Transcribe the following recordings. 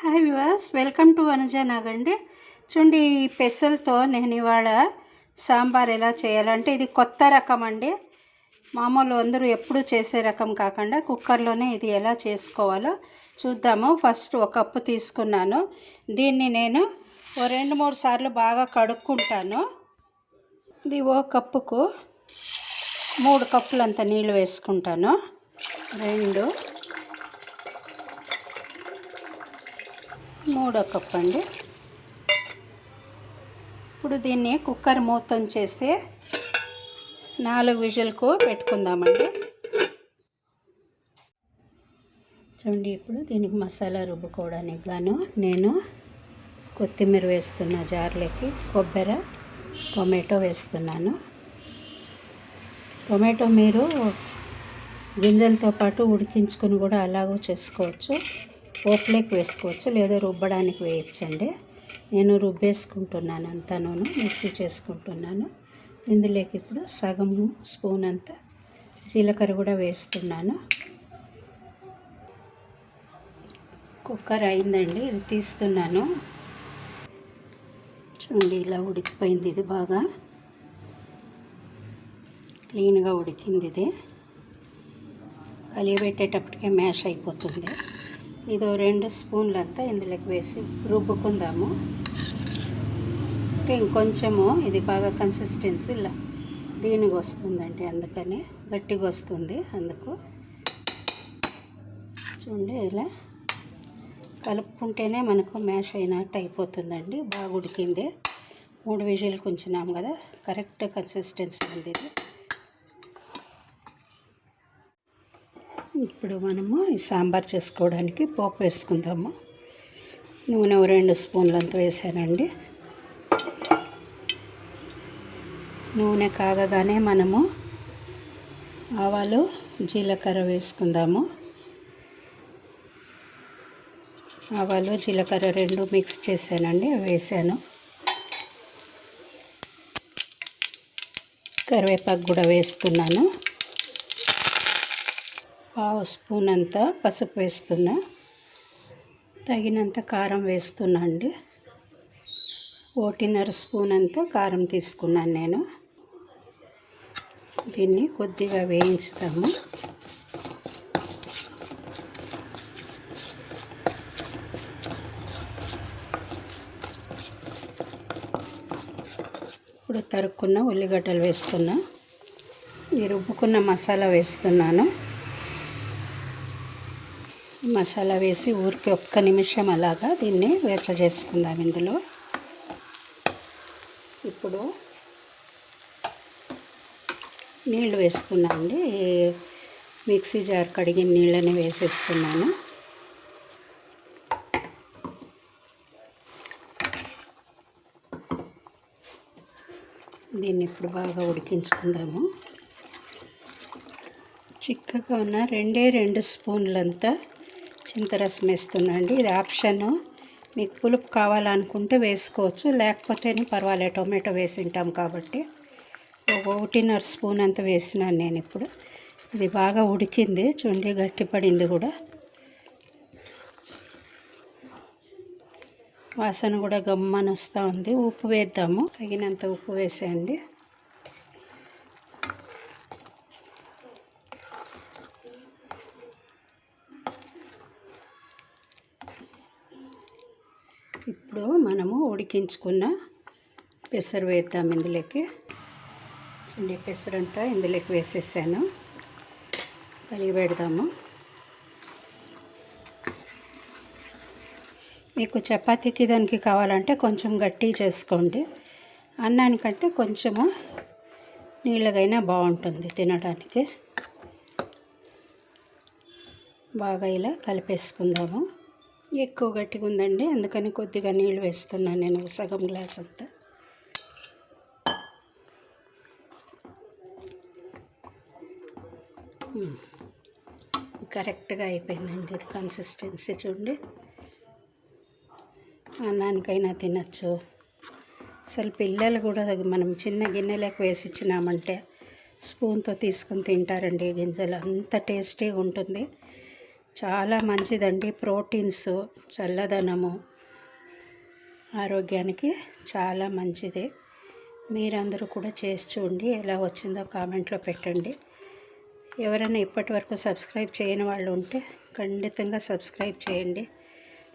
Hi వివాస్ welcome to Anuja నాగండి చూడండి ఈ పెసలతో నేను ఇవాళ సాంబార్ ఎలా చేయాలంటే ఇది కొత్త రకం అండి. మామూలు అందరూ ఎప్పుడు చేసే రకం కాకుండా కుక్కర్లోనే ఇది ఎలా చేసుకోవాలో చూద్దాము. ఫస్ట్ ఒక కప్పు తీసుకున్నాను. దీన్ని నేను ఓ రెండు మూడు సార్లు బాగా కడుక్కుంటాను. ఇది ఓ కప్పుకు మూడు కప్పులంత నీళ్ళు వేసుకుంటాను. రెండు మూడో కప్ అండి. ఇప్పుడు దీన్ని కుక్కర్ మూతం చేసి నాలుగు విజిల్కు పెట్టుకుందామండి. చూడండి ఇప్పుడు దీనికి మసాలా రుబ్బుకోవడానికి గాను నేను కొత్తిమీర వేస్తున్న జార్లకి కొబ్బరి టొమాటో వేస్తున్నాను. టొమాటో మీరు గింజలతో పాటు ఉడికించుకొని కూడా అలాగూ చేసుకోవచ్చు. పోపులోకి వేసుకోవచ్చు లేదా రుబ్బడానికి వేయచ్చండి. నేను రుబ్బేసుకుంటున్నాను అంతాను మిక్సీ చేసుకుంటున్నాను. ఇందులోకి ఇప్పుడు సగం స్పూన్ అంతా జీలకర్ర కూడా వేస్తున్నాను. కుక్కర్ అయిందండి ఇది తీస్తున్నాను. చూడండి ఇలా ఉడికిపోయింది ఇది బాగా. క్లీన్గా ఉడికింది ఇది. కలియబెట్టేటప్పటికే మ్యాష్ అయిపోతుంది. ఇదో రెండు స్పూన్లు అంతా ఇందులోకి వేసి రుబ్బుకుందాము. ఇంకొంచెము ఇది బాగా కన్సిస్టెన్సీ ఇలా దీనికి వస్తుందండి అందుకని గట్టిగా వస్తుంది అందుకు. చూడండి ఇలా కలుపుకుంటేనే మనకు మ్యాష్ అయినట్టు అయిపోతుందండి బాగా ఉడికింది. మూడు విజిల్కి ఉంచినాం కదా కరెక్ట్ కన్సిస్టెన్సీ ఉంది ఇది. ఇప్పుడు మనము సాంబార్ చేసుకోవడానికి పోపు వేసుకుందాము. నూనె రెండు స్పూన్లంత వేసానండి. నూనె కాగగానే మనము ఆవాలు జీలకర్ర వేసుకుందాము. ఆవాలు జీలకర్ర రెండు మిక్స్ చేశానండి వేసాను. కరివేపాకు కూడా వేస్తున్నాను. పావు స్పూన్ అంతా పసుపు వేస్తున్నా. తగినంత కారం వేస్తున్నా అండి. ఒకటిన్నర స్పూన్ అంతా కారం తీసుకున్నాను నేను. దీన్ని కొద్దిగా వేయించుతాము. ఇప్పుడు తరుక్కున్న ఉల్లిగడ్డలు వేస్తున్నా. ఈ రుబ్బుకున్న మసాలా వేస్తున్నాను. మసాలా వేసి ఊరికి ఒక్క నిమిషం అలాగా దీన్ని వేచ చేసుకుందాం ఇందులో. ఇప్పుడు నీళ్ళు వేస్తున్నానండి మిక్సీ జార్ కడిగిన నీళ్ళని వేసేస్తున్నాను. దీన్ని ఇప్పుడు బాగా ఉడికించుకుందాము. చిక్కగా ఉన్న రెండే రెండు స్పూన్లంతా చింతరసం వేస్తున్నాండి ఇది ఆప్షన్. మీకు పులుపు కావాలనుకుంటే వేసుకోవచ్చు. లేకపోతేనే పర్వాలేదు. టొమాటో వేసి ఉంటాం కాబట్టి. ఒకటిన్నర స్పూన్ అంత వేసినాను నేను ఇప్పుడు. ఇది బాగా ఉడికింది. చుండి గట్టిపడింది కూడా. వాసన కూడా గమ్మని వస్తూ ఉంది. ఉప్పు వేద్దాము. తగినంత ఉప్పు వేసేయండి. ఇప్పుడు మనము ఉడికించుకున్న పెసరు వేద్దాం ఇందులోకి. చూడండి పెసరంతా ఇందులోకి వేసేసాను. కలిగి పెడదాము. మీకు చపాతీకి దానికి కావాలంటే కొంచెం గట్టి చేసుకోండి. అన్నానికంటే కొంచెము నీళ్ళగైనా బాగుంటుంది తినడానికి. బాగా ఇలా కలిపేసుకుందాము. ఎక్కువ గట్టిగా ఉందండి అందుకని కొద్దిగా నీళ్ళు వేస్తున్నాను నేను సగం గ్లాస్ అంతా. కరెక్ట్గా అయిపోయిందండి ఇది కన్సిస్టెన్సీ చూడండి. అన్నానికైనా తినచ్చు. అసలు పిల్లలు కూడా మనం చిన్న గిన్నెలకు వేసి ఇచ్చినామంటే స్పూన్తో తీసుకొని తింటారండి గింజలు. అంత టేస్టీగా ఉంటుంది. చాలా మంచిదండి ప్రోటీన్స్ చల్లదనము ఆరోగ్యానికి చాలా మంచిది. మీరందరూ కూడా చేసి చూడండి ఎలా వచ్చిందో కామెంట్లో పెట్టండి. ఎవరైనా ఇప్పటి వరకు సబ్స్క్రైబ్ చేయని వాళ్ళు ఉంటే ఖండితంగా సబ్స్క్రైబ్ చేయండి.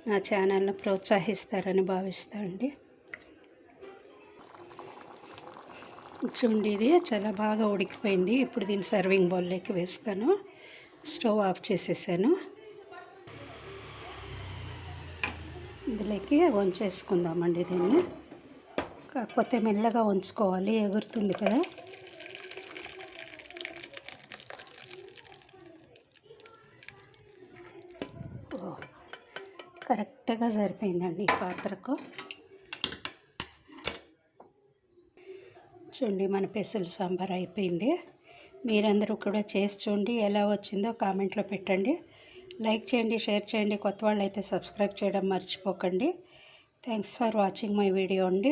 నా ఛానల్ను ప్రోత్సహిస్తారని భావిస్తా అండి. చూడండి ఇది చాలా బాగా ఉడికిపోయింది. ఇప్పుడు దీన్ని సర్వింగ్ బౌల్లోకి వేస్తాను. స్టవ్ ఆఫ్ చేసేసాను. ఇందులోకి వంచేసుకుందామండి దీన్ని. కాకపోతే మెల్లగా ఉంచుకోవాలి ఎగురుతుంది కదా. ఓ, కరెక్ట్గా సరిపోయిందండి ఈ పాత్రకు. చూడండి మన పెసలు సాంబార్ అయిపోయింది. మీరందరూ కూడా చేసి చూడండి ఎలా వచ్చిందో కామెంట్లో పెట్టండి. లైక్ చేయండి షేర్ చేయండి కొత్త వాళ్ళు అయితే సబ్స్క్రైబ్ చేయడం మర్చిపోకండి. Thanks for watching my video అండి.